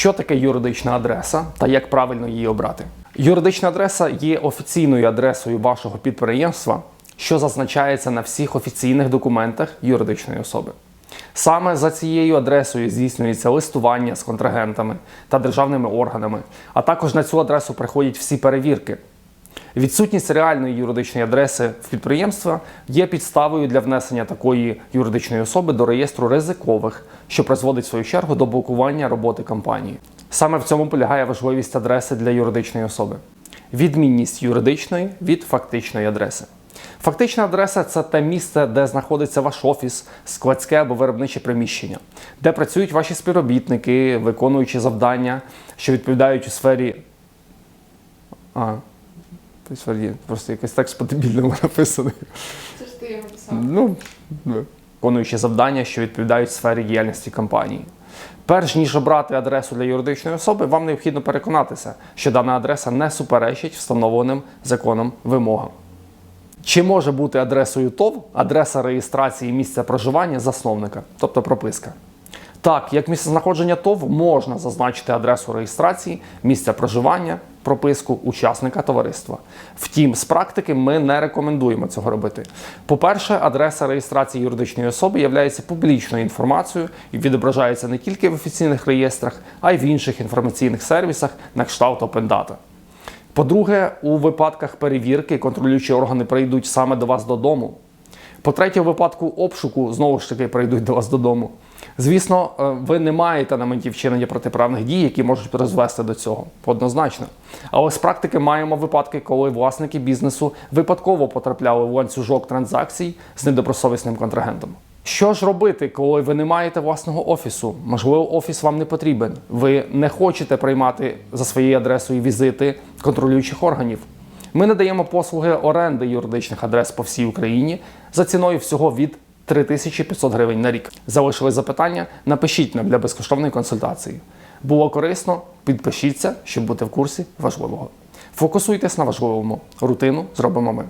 Що таке юридична адреса та як правильно її обрати? Юридична адреса є офіційною адресою вашого підприємства, що зазначається на всіх офіційних документах юридичної особи. Саме за цією адресою здійснюється листування з контрагентами та державними органами, а також на цю адресу приходять всі перевірки. Відсутність реальної юридичної адреси в підприємства є підставою для внесення такої юридичної особи до реєстру ризикових, що призводить в свою чергу до блокування роботи компанії. Саме в цьому полягає важливість адреси для юридичної особи. Відмінність юридичної від фактичної адреси. Фактична адреса це те місце, де знаходиться ваш офіс, складське або виробниче приміщення, де працюють ваші співробітники, виконуючи завдання, що відповідають у сфері. А, сфері просто якийсь текст по-дебільному написаний. Це ж ти його писав. Ну, виконуючи завдання, що відповідають сфері діяльності компанії. Перш ніж обрати адресу для юридичної особи, вам необхідно переконатися, що дана адреса не суперечить встановленим законом вимогам. Чи може бути адресою ТОВ адреса реєстрації місця проживання засновника, тобто прописка? Так, як місцезнаходження ТОВ можна зазначити адресу реєстрації, місця проживання, прописку учасника товариства. Втім, з практики ми не рекомендуємо цього робити. По-перше, адреса реєстрації юридичної особи є публічною інформацією і відображається не тільки в офіційних реєстрах, а й в інших інформаційних сервісах на кшталт OpenData. По-друге, у випадках перевірки контролюючі органи прийдуть саме до вас додому. По-третє, у випадку обшуку знову ж таки прийдуть до вас додому. Звісно, е, ви не маєте на меті вчинення протиправних дій, які можуть призвести до цього, однозначно. Але з практики маємо випадки, коли власники бізнесу випадково потрапляли в ланцюжок транзакцій з недобросовісним контрагентом. Що ж робити, коли ви не маєте власного офісу? Можливо, офіс вам не потрібен. Ви не хочете приймати за своєю адресою візити контролюючих органів. Ми надаємо послуги оренди юридичних адрес по всій Україні за ціною всього від 3500 гривень на рік. Залишили запитання? Напишіть нам для безкоштовної консультації. Було корисно? Підпишіться, щоб бути в курсі важливого. Фокусуйтесь на важливому. Рутину зробимо ми.